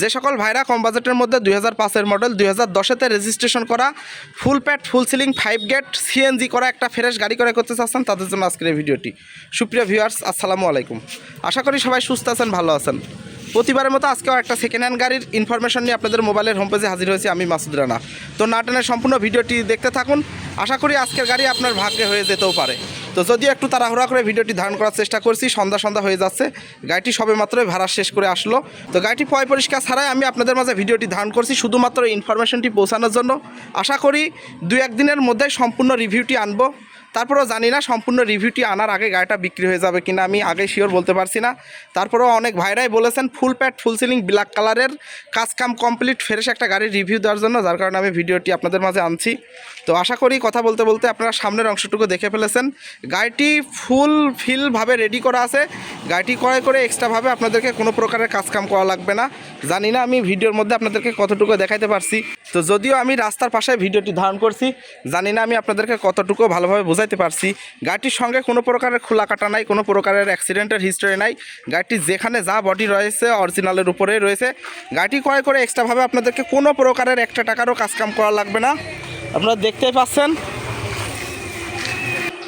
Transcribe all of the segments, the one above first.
যে সকল ভাইরা কম বাজেটের মধ্যে দুই হাজার পাঁচের মডেল, দুই হাজার দশেতে রেজিস্ট্রেশন করা, full pad full ceiling, five gate CNG করা একটা ফ্রেশ গাড়ি করে করতে চাচ্ছেন, তাদের জন্য আজকের এই ভিডিওটি। সুপ্রিয় ভিউয়ার্স, আসসালামু আলাইকুম। আশা করি সবাই সুস্থ আছেন, ভালো আছেন। প্রতিবারের মতো আজকেও একটা সেকেন্ড হ্যান্ড গাড়ির ইনফরমেশন নিয়ে আপনাদের মোবাইলের হোম পেজে হাজির হয়েছি আমি মাসুদ রানা। তো নাটনের সম্পূর্ণ ভিডিওটি দেখতে থাকুন। আশা করি আজকের গাড়ি আপনার ভাগ্যে হয়ে যেতেও পারে। তো যদিও একটু তাড়াহুড়া করে ভিডিওটি ধারণ করার চেষ্টা করছি, সন্ধ্যা সন্ধ্যা হয়ে যাচ্ছে, গাড়িটি সবে মাত্রই ভাড়া শেষ করে আসলো। তো গাড়িটি পয় পরিষ্কার ছাড়াই আমি আপনাদের মাঝে ভিডিওটি ধারণ করছি, শুধুমাত্র ইনফরমেশনটি পৌঁছানোর জন্য। আশা করি দু একদিনের মধ্যে সম্পূর্ণ রিভিউটি আনব। তারপরেও জানি না, সম্পূর্ণ রিভিউটি আনার আগে গাড়িটা বিক্রি হয়ে যাবে কিনা আমি আগে শিওর বলতে পারছি না। তারপরেও অনেক ভাইরাই বলেছেন full pad full ceiling black কালারের কাজ কাম কমপ্লিট ফ্রেশ একটা গাড়ির রিভিউ দেওয়ার জন্য, যার কারণে আমি ভিডিওটি আপনাদের মাঝে আনছি। তো আশা করি কথা বলতে বলতে আপনারা সামনের অংশটুকু দেখে ফেলেছেন। গাড়িটি ফুল ফিলভাবে রেডি করা আছে। গাড়িটি ক্রয় করে এক্সট্রাভাবে আপনাদেরকে কোনো প্রকারের কাজ কাম করা লাগবে না। জানি না আমি ভিডিওর মধ্যে আপনাদেরকে কতটুকু দেখাইতে পারছি। তো যদিও আমি রাস্তার পাশে ভিডিওটি ধারণ করছি, জানি না আমি আপনাদেরকে কতটুকু ভালোভাবে বোঝাইতে পারছি। গাড়িটির সঙ্গে কোনো প্রকারের খোলা কাটা নাই, কোনো প্রকারের অ্যাক্সিডেন্টের হিস্টোরি নাই। গাড়িটি যেখানে যা বডি রয়েছে অরিজিনালের উপরেই রয়েছে। গাড়িটি ক্রয় করে এক্সট্রাভাবে আপনাদেরকে কোনো প্রকারের একটা টাকারও কাজকাম করা লাগবে না। আপনারা দেখতেই পাচ্ছেন?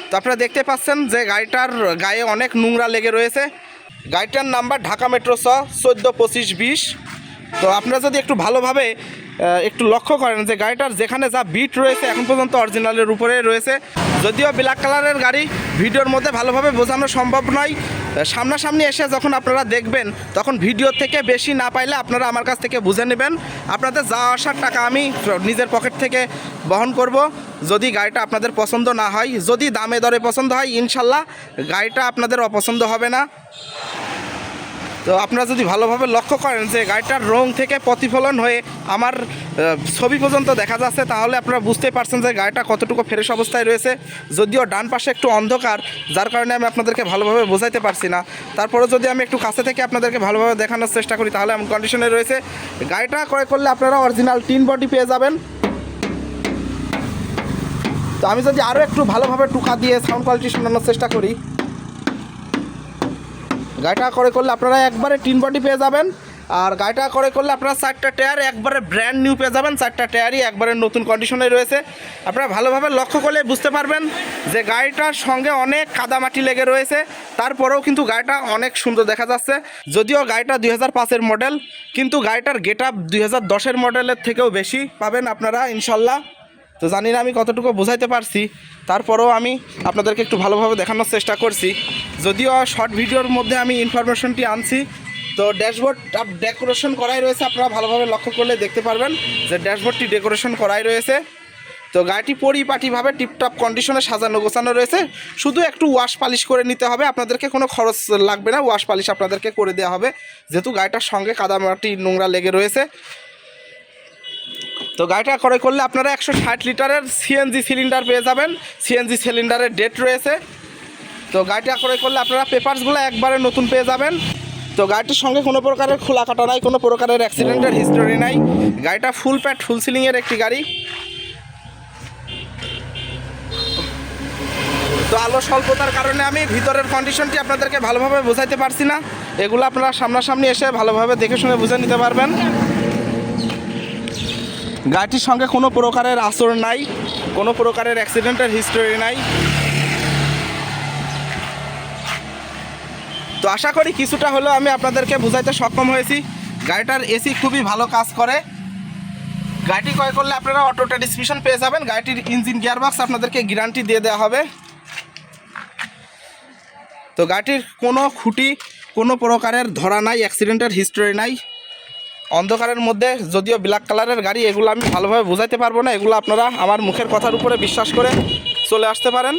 তো আপনারা দেখতে পাচ্ছেন যে গাড়িটার গায়ে অনেক নোংরা লেগে রয়েছে। গাড়িটার নাম্বার ঢাকা মেট্রো ছ, চোদ্দ পঁচিশ বিশ। তো আপনারা যদি একটু ভালোভাবে একটু লক্ষ্য করেন যে গাড়িটার যেখানে যা বিট রয়েছে, এখন পর্যন্ত অরিজিনালের উপরে রয়েছে। যদিও ব্ল্যাক কালারের গাড়ি ভিডিওর মধ্যে ভালোভাবে বোঝানো সম্ভব নয়। সামনাসামনি এসে যখন আপনারা দেখবেন, তখন ভিডিও থেকে বেশি না পাইলে আপনারা আমার কাছ থেকে বুঝে নেবেন। আপনাদের যাওয়া আসার টাকা আমি নিজের পকেট থেকে বহন করব। যদি গাড়িটা আপনাদের পছন্দ না হয়, যদি দামে দরে পছন্দ হয়, ইনশাল্লাহ গাড়িটা আপনাদের অপছন্দ হবে না। তো আপনারা যদি ভালোভাবে লক্ষ্য করেন যে গাড়িটার রং থেকে প্রতিফলন হয়ে আমার ছবি পর্যন্ত দেখা যাচ্ছে, তাহলে আপনারা বুঝতে পারছেন যে গাড়িটা কতটুকু ফ্রেশ অবস্থায় রয়েছে। যদিও ডান পাশে একটু অন্ধকার, যার কারণে আমি আপনাদেরকে ভালোভাবে বোঝাইতে পারছি না। তারপরে যদি আমি একটু কাছে থেকে আপনাদেরকে ভালোভাবে দেখানোর চেষ্টা করি, তাহলে এমন কন্ডিশনে রয়েছে। গাড়িটা ক্রয় করলে আপনারা অরিজিনাল টিন বডি পেয়ে যাবেন। তো আমি যদি আরও একটু ভালোভাবে টুকা দিয়ে সাউন্ড কোয়ালিটি শোনানোর চেষ্টা করি। গাড়িটা করে করলে আপনারা একবারে টিন বডি পেয়ে যাবেন। আর গাড়িটা করে করলে আপনারা চারটা টায়ার একবারে ব্র্যান্ড নিউ পেয়ে যাবেন। চারটা টায়ারই একবারে নতুন কন্ডিশনে রয়েছে। আপনারা ভালোভাবে লক্ষ্য করলে বুঝতে পারবেন যে গাড়িটার সঙ্গে অনেক কাদামাটি লেগে রয়েছে। তারপরেও কিন্তু গাড়িটা অনেক সুন্দর দেখা যাচ্ছে। যদিও গাড়িটা দুই হাজার পাঁচের মডেল কিন্তু গাড়িটার গেট আপ দুই হাজার দশের মডেলের থেকেও বেশি পাবেন আপনারা, ইনশাল্লাহ। তো জানি না আমি কতটুকু বোঝাইতে পারছি। তারপরেও আমি আপনাদেরকে একটু ভালোভাবে দেখানোর চেষ্টা করছি। যদিও শর্ট ভিডিওর মধ্যে আমি ইনফরমেশনটি আনছি, তো ড্যাশবোর্ড ডেকোরেশন করাই রয়েছে, আপনারা ভালোভাবে লক্ষ্য করলে দেখতে পারবেন যে ড্যাশবোর্ডটি ডেকোরেশন করাই রয়েছে। তো গাড়িটি পরিপাটিভাবে টিপটপ কন্ডিশনে সাজানো, গোছানো রয়েছে। শুধু একটু ওয়াশ পালিশ করে নিতে হবে, আপনাদেরকে কোনো খরচ লাগবে না ওয়াশ পালিশ আপনাদেরকে করে দেওয়া হবে। যেহেতু গাড়িটার সঙ্গে কাদামাটি নোংরা লেগে রয়েছে তো গাড়িটা ক্রয় করলে আপনারা একশো ষাট লিটারের সিএনজি সিলিন্ডার পেয়ে যাবেন। সিএনজি সিলিন্ডারের ডেট রয়েছে। তো গাড়িটা ক্রয় করলে আপনারা পেপারসগুলো একবারে নতুন পেয়ে যাবেন। তো গাড়িটির সঙ্গে কোনো প্রকারের খোলা কাটা নাই, কোনো প্রকারের অ্যাক্সিডেন্টের হিস্টোরি নাই। গাড়িটা ফুল প্যাট ফুল সিলিংয়ের একটি গাড়ি। তো আলো স্বল্পতার কারণে আমি ভিতরের কন্ডিশনটি আপনাদেরকে ভালোভাবে বোঝাইতে পারছি না। এগুলো আপনারা সামনাসামনি এসে ভালোভাবে দেখে শুনে বুঝে নিতে পারবেন। গাড়িটির সঙ্গে কোনো প্রকারের আসর নাই, কোনো প্রকারের অ্যাক্সিডেন্টের হিস্টোরি নাই। তো আশা করি কিছুটা হলেও আমি আপনাদেরকে বোঝাইতে সক্ষম হয়েছি। গাড়িটার এসি খুবই ভালো কাজ করে। গাড়িটি ক্রয় করলে আপনারা অটো ট্রান্সমিশন পেয়ে যাবেন। গাড়িটির ইঞ্জিন গিয়ারবক্স আপনাদেরকে গ্যারান্টি দিয়ে দেওয়া হবে। তো গাড়িটির কোনো খুঁটি, কোনো প্রকারের ধরা নাই অ্যাক্সিডেন্টের হিস্টোরি নাই। অন্ধকারের মধ্যে যদিও ব্ল্যাক কালারের গাড়ি, এগুলো আমি ভালোভাবে বোঝাইতে পারব না। এগুলো আপনারা আমার মুখের কথার উপরে বিশ্বাস করে চলে আসতে পারেন।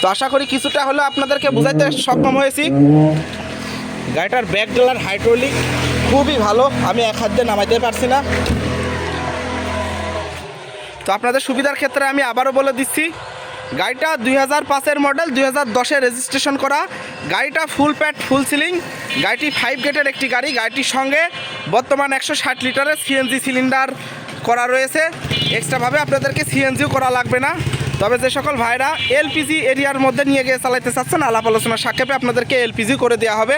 তো আশা করি কিছুটা হলেও আপনাদেরকে বোঝাইতে সক্ষম হয়েছি। গাড়িটার ব্যাক ডলার হাইড্রোলিক খুবই ভালো। আমি এক হাত দিয়ে নামাইতে পারছি না। তো আপনাদের সুবিধার ক্ষেত্রে আমি আবারও বলে দিচ্ছি গাড়িটা দুই হাজার পাঁচের মডেল, দুই হাজার দশে রেজিস্ট্রেশন করা। গাড়িটা ফুল প্যাড ফুল সিলিং গাড়িটি ফাইভ গেটের একটি গাড়ি। গাড়িটির সঙ্গে বর্তমান একশো ষাট লিটারের সিএনজি সিলিন্ডার করা রয়েছে। এক্সট্রাভাবে আপনাদেরকে সিএনজিও করা লাগবে না। তবে যে সকল ভাইরা এলপিজি এরিয়ার মধ্যে নিয়ে গিয়ে চালাইতে চাচ্ছেন আলাপ আলোচনা সাক্ষেপে আপনাদেরকে এলপিজি করে দেওয়া হবে।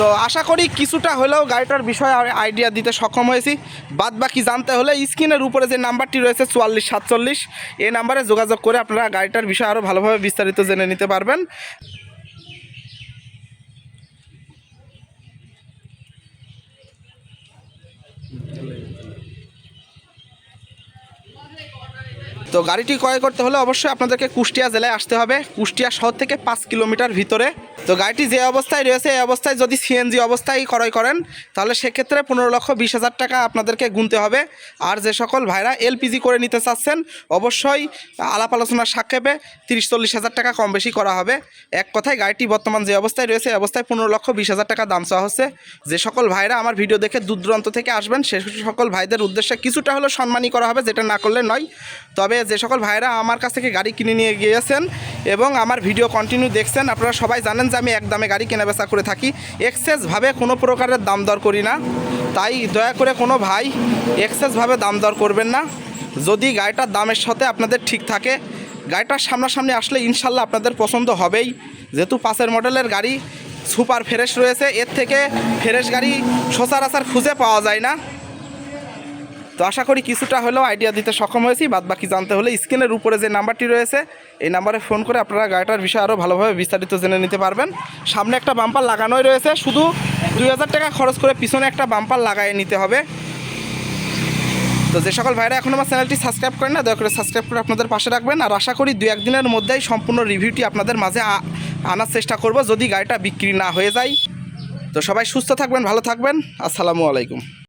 তো আশা করি কিছুটা হলেও গাড়িটার বিষয়ে আইডিয়া দিতে সক্ষম হয়েছি। বাদ বাকি জানতে হলে স্ক্রিনের উপরে যে নাম্বারটি রয়েছে চুয়াল্লিশ সাতচল্লিশ, এই নাম্বারে যোগাযোগ করে আপনারা গাড়িটার বিষয়ে আরও ভালোভাবে বিস্তারিত জেনে নিতে পারবেন। তো গাড়িটি ক্রয় করতে হলে অবশ্যই আপনাদেরকে কুষ্টিয়া জেলায় আসতে হবে। কুষ্টিয়া শহর থেকে পাঁচ কিলোমিটার ভিতরে। তো গাড়িটি যে অবস্থায় রয়েছে, এই অবস্থায় যদি সিএনজি অবস্থায় ক্রয় করেন, তাহলে সেক্ষেত্রে পনেরো লক্ষ বিশ হাজার টাকা আপনাদেরকে গুনতে হবে। আর যে সকল ভাইরা এলপিজি করে নিতে চাচ্ছেন, অবশ্যই আলাপ আলোচনার সাক্ষেপে তিরিশ চল্লিশ হাজার টাকা কম বেশি করা হবে। এক কথায় গাড়িটি বর্তমান যে অবস্থায় রয়েছে, এই অবস্থায় পনেরো লক্ষ বিশ হাজার টাকা দাম চাওয়া হচ্ছে। যে সকল ভাইরা আমার ভিডিও দেখে দূর থেকে আসবেন, সে সকল ভাইদের উদ্দেশ্যে কিছুটা হলেও সম্মানী করা হবে, যেটা না করলে নয়। তবে যে সকল ভাইরা আমার কাছ থেকে গাড়ি কিনে নিয়ে গিয়েছেন এবং আমার ভিডিও কন্টিনিউ দেখছেন, আপনারা সবাই জানেন আমি এক দামে গাড়ি কেনা বেচা করে থাকি। এক্সেসভাবে কোনো প্রকারের দাম দর করি না। তাই দয়া করে কোনো ভাই এক্সেসভাবে দাম দর করবেন না। যদি গাড়িটার দামের সাথে আপনাদের ঠিক থাকে, গাড়িটার সামনাসামনি আসলে ইনশাল্লাহ আপনাদের পছন্দ হবেই। যেহেতু পাশের মডেলের গাড়ি সুপার ফ্রেশ রয়েছে, এর থেকে ফ্রেশ গাড়ি সচরাচর খুঁজে পাওয়া যায় না। তো আশা করি কিছুটা হলেও আইডিয়া দিতে সক্ষম হয়েছি। বাদ বাকি জানতে হলে স্ক্রিনের উপরে যে নাম্বারটি রয়েছে, এই নাম্বারে ফোন করে আপনারা গাড়িটার বিষয়ে আরও ভালোভাবে বিস্তারিত জেনে নিতে পারবেন। সামনে একটা বাম্পার লাগানোই রয়েছে, শুধু দুই হাজার টাকা খরচ করে পিছনে একটা বাম্পার লাগাই নিতে হবে। তো যে সকল ভাইরা এখন আমার চ্যানেলটি সাবস্ক্রাইব করেন না, দয়া করে সাবস্ক্রাইব করে আপনাদের পাশে রাখবেন। আর আশা করি দু একদিনের মধ্যেই সম্পূর্ণ রিভিউটি আপনাদের মাঝে আনার চেষ্টা করব, যদি গাড়িটা বিক্রি না হয়ে যায়। তো সবাই সুস্থ থাকবেন, ভালো থাকবেন। আসসালামু আলাইকুম।